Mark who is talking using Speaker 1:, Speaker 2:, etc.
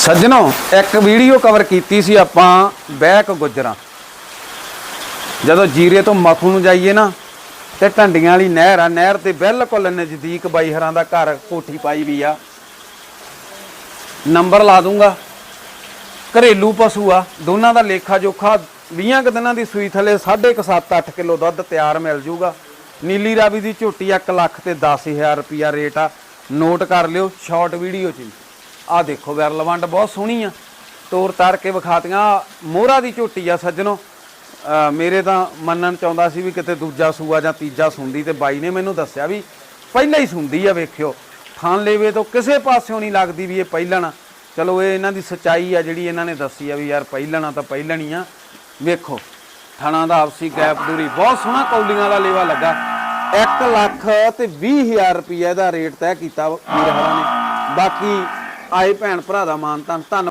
Speaker 1: ਸੱਜਣੋ, ਇੱਕ video cover ਕੀਤੀ ਸੀ ਆਪਾਂ ਬੈਕ ਗੁੱਜਰਾਂ। ਜਦੋਂ ਜੀਰੇ ਤੋਂ ਮਖੂ ਨੂੰ ਜਾਈਏ ਨਾ, ਤੇ ਢੰਡੀਆਂ ਵਾਲੀ ਨਹਿਰ ਆ, ਨਹਿਰ ਤੇ ਬਿਲਕੁਲ ਨਜ਼ਦੀਕ ਬਾਈ ਹਰਾਂ ਦਾ ਘਰ ਕੋਠੀ ਪਾਈ ਵੀ ਆ। ਨੰਬਰ ਲਾ ਦੂੰਗਾ। ਘਰੇਲੂ ਪਸ਼ੂ ਆ, ਦੋਨਾਂ ਦਾ ਲੇਖਾ ਜੋਖਾ 20 ਕੁ ਦਿਨਾਂ ਦੀ ਸੂਈ ਥਲੇ 7.5 8 ਕਿਲੋ ਦੁੱਧ ਤਿਆਰ ਮਿਲ ਜੂਗਾ। ਨੀਲੀ ਰਾਵੀ ਦੀ ਝੋਟੀ 1 ਲੱਖ ਤੇ 10000 ਰੁਪਿਆ ਰੇਟ ਆ। ਨੋਟ ਕਰ ਲਿਓ ਸ਼ਾਰਟ ਵੀਡੀਓ ਚ ਆ ਦੇਖੋ ਵਿਰਲਵੰਡ ਬਹੁਤ ਸੋਹਣੀ ਆ। ਤੋਰ ਤਾਰ ਕੇ ਵਿਖਾਤੀਆਂ। ਮੋਹਰਾ ਦੀ ਝੋਟੀ ਆ ਸੱਜਣੋ। ਮੇਰੇ ਤਾਂ ਮੰਨਣ ਚਾਹੁੰਦਾ ਸੀ ਵੀ ਕਿਤੇ ਦੂਜਾ ਸੂਆ ਜਾਂ ਤੀਜਾ ਸੁੰਦੀ ਤੇ ਬਾਈ ਨੇ ਮੈਨੂੰ ਦੱਸਿਆ ਵੀ ਪਹਿਲਾਂ ਹੀ ਸੁੰਦੀ ਆ, ਵੇਖਿਓ। ਥਾਨ ਲੇਵੇ ਤੋਂ ਕਿਸੇ ਪਾਸਿਓਂ ਨਹੀਂ ਲੱਗਦੀ ਵੀ ਇਹ ਪਹਿਲਣ ਚਲੋ ਇਹ ਇਹਨਾਂ ਦੀ ਸਚਾਈ ਆ ਜਿਹੜੀ ਇਹਨਾਂ ਨੇ ਦੱਸੀ ਆ ਵੀ ਯਾਰ ਪਹਿਲਣ ਤਾਂ ਪਹਿਲਣੀ ਆ। ਵੇਖੋ, ਥਾਣਾ ਦਾ ਆਪਸੀ ਗੈਪ ਦੂਰੀ। ਬਹੁਤ ਸੋਹਣਾ ਕੌਲੀਆਂ ਦਾ ਲੇਵਾ ਲੱਗਾ। 1 ਲੱਖ ਤੇ 20000 ਰੁਪਏ ਦਾ ਰੇਟ ਤੈਅ ਕੀਤਾ ਵੀਰ ਹਰਾਂ ਨੇ। ਬਾਕੀ ਆਏ ਭੈਣ ਭਰਾ ਦਾ ਮਾਨ ਧੰਨ ਧੰਨ